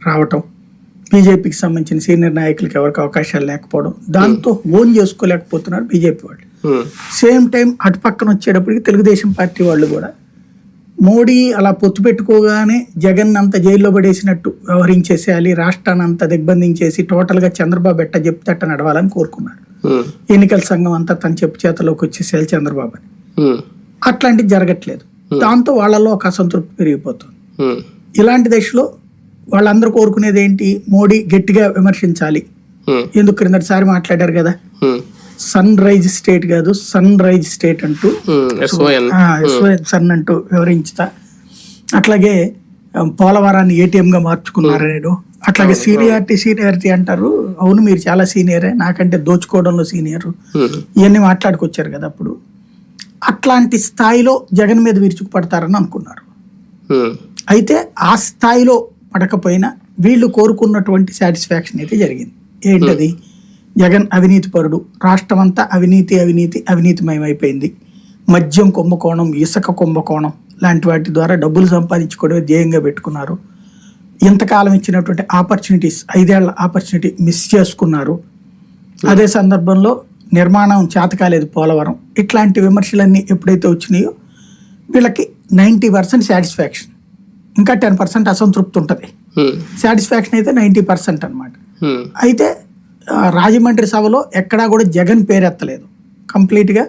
రావటం. బీజేపీకి సంబంధించిన సీనియర్ నాయకులకి ఎవరికి అవకాశాలు లేకపోవడం. దాంతో ఓన్ చేసుకోలేకపోతున్నారు బీజేపీ వాళ్ళు. ఉమ్, సేమ్ టైం అటు పక్కన వచ్చేటప్పటికి తెలుగుదేశం పార్టీ వాళ్ళు కూడా మోడీ అలా పొత్తు పెట్టుకోగానే జగన్ అంత జైల్లో పడేసినట్టు వ్యవహరించేసేయాలి రాష్ట్రాన్ని అంత దిగ్బంధించేసి టోటల్గా చంద్రబాబు ఎట్ట చెప్తే అట్ట నడవాలని కోరుకున్నాడు ఉమ్, ఎన్నికల సంఘం అంతా తన చెప్పు చేతలోకి వచ్చేసేయాలి చంద్రబాబు అని అట్లాంటిది జరగట్లేదు. దాంతో వాళ్ళలో ఒక అసంతృప్తి పెరిగిపోతుంది. ఇలాంటి దశలో వాళ్ళందరూ కోరుకునేది ఏంటి మోడీ గట్టిగా విమర్శించాలి. ఎందుకు క్రిందటిసారి మాట్లాడారు కదా? సన్ రైజ్ స్టేట్ కాదు సన్ రైజ్ స్టేట్ అంటూ. సన్ అంటూ వివరించుతా. అట్లాగే పోలవరాన్ని ATM గా మార్చుకున్నారనేడు అట్లాగే సీనియారిటీ సీనియారిటీ అంటారు. అవును మీరు చాలా సీనియరే. నాకంటే దోచుకోవడంలో సీనియర్. ఇవన్నీ మాట్లాడుకొచ్చారు కదా అప్పుడు. అట్లాంటి స్థాయిలో జగన్ మీద విరుచుకుపడతారని అనుకున్నారు. అయితే ఆ స్థాయిలో పడకపోయినా వీళ్ళు కోరుకున్నటువంటి సాటిస్ఫాక్షన్ అయితే జరిగింది. ఏంటది? జగన్ అవినీతి పరుడు. రాష్ట్రం అంతా అవినీతి అవినీతి అవినీతిమయం అయిపోయింది. మద్యం కుంభకోణం ఇసుక కుంభకోణం లాంటి వాటి ద్వారా డబ్బులు సంపాదించుకోవడమే ధ్యేయంగా పెట్టుకున్నారు. ఇంతకాలం ఇచ్చినటువంటి ఆపర్చునిటీస్ ఐదేళ్ళ ఆపర్చునిటీ మిస్ చేసుకున్నారు. అదే సందర్భంలో నిర్మాణం చేతకాలేదు పోలవరం. ఇట్లాంటి విమర్శలన్నీ ఎప్పుడైతే వచ్చినాయో వీళ్ళకి నైంటీ పర్సెంట్ సాటిస్ఫాక్షన్. ఇంకా టెన్ పర్సెంట్ అసంతృప్తి ఉంటుంది. సాటిస్ఫాక్షన్ అయితే నైంటీ పర్సెంట్ అనమాట అయితే రాజమండ్రి సభలో ఎక్కడా కూడా జగన్ పేరెత్తలేదు. కంప్లీట్గా